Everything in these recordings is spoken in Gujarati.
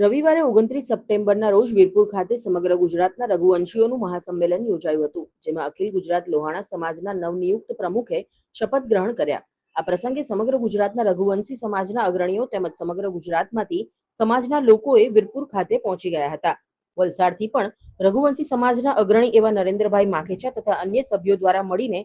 રવિવારે ઓગણત્રીસ સપ્ટેમ્બરના રોજ વીરપુર ખાતે સમગ્ર ગુજરાતના રઘુવંશીઓનું મહાસંમેલન યોજાયું હતું, જેમાં અખિલ ગુજરાત લોહાણા સમાજના નવનિયુક્ત પ્રમુખે શપથ ગ્રહણ કર્યા. આ પ્રસંગે સમગ્ર ગુજરાતના રઘુવંશી સમાજના અગ્રણીઓ તેમજ સમગ્ર ગુજરાતમાંથી સમાજના લોકોએ વીરપુર ખાતે પહોંચી ગયા હતા. વલસાડથી પણ રઘુવંશી સમાજના અગ્રણી એવા નરેન્દ્રભાઈ માખેચા તથા અન્ય સભ્યો દ્વારા મળીને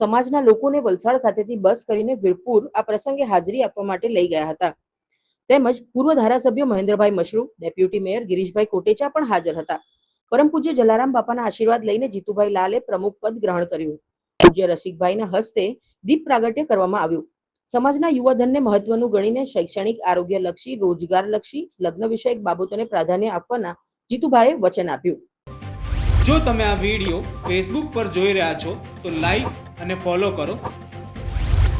સમાજના લોકોને વલસાડ ખાતેથી બસ કરીને વીરપુર આ પ્રસંગે હાજરી આપવા માટે લઈ ગયા હતા. તેમજ પૂર્વ ધારાસભ્ય મહેન્દ્રભાઈ મશરૂ, ડેપ્યુટી મેયર ગિરીશભાઈ કોટેચા પણ હાજર હતા. પરમ પૂજ્ય જલારામ બાપાના આશીર્વાદ લઈને જીતુભાઈ લાલે પ્રમુખ પદ ગ્રહણ કર્યું. પૂજ્ય રસિકભાઈના હસ્તે દીપ પ્રાગટ્ય કરવામાં આવ્યું. સમાજના યુવાધનને મહત્વનું ગણીને શૈક્ષણિક આરોગ્યલક્ષી, રોજગારલક્ષી લગ્ન વિષયક બાબતોને પ્રાધાન્ય આપવાના જીતુભાઈએ વચન આપ્યું. જો તમે આ વીડિયો ફેસબુક પર જોઈ રહ્યા છો, તો લાઈક અને ફોલો કરો.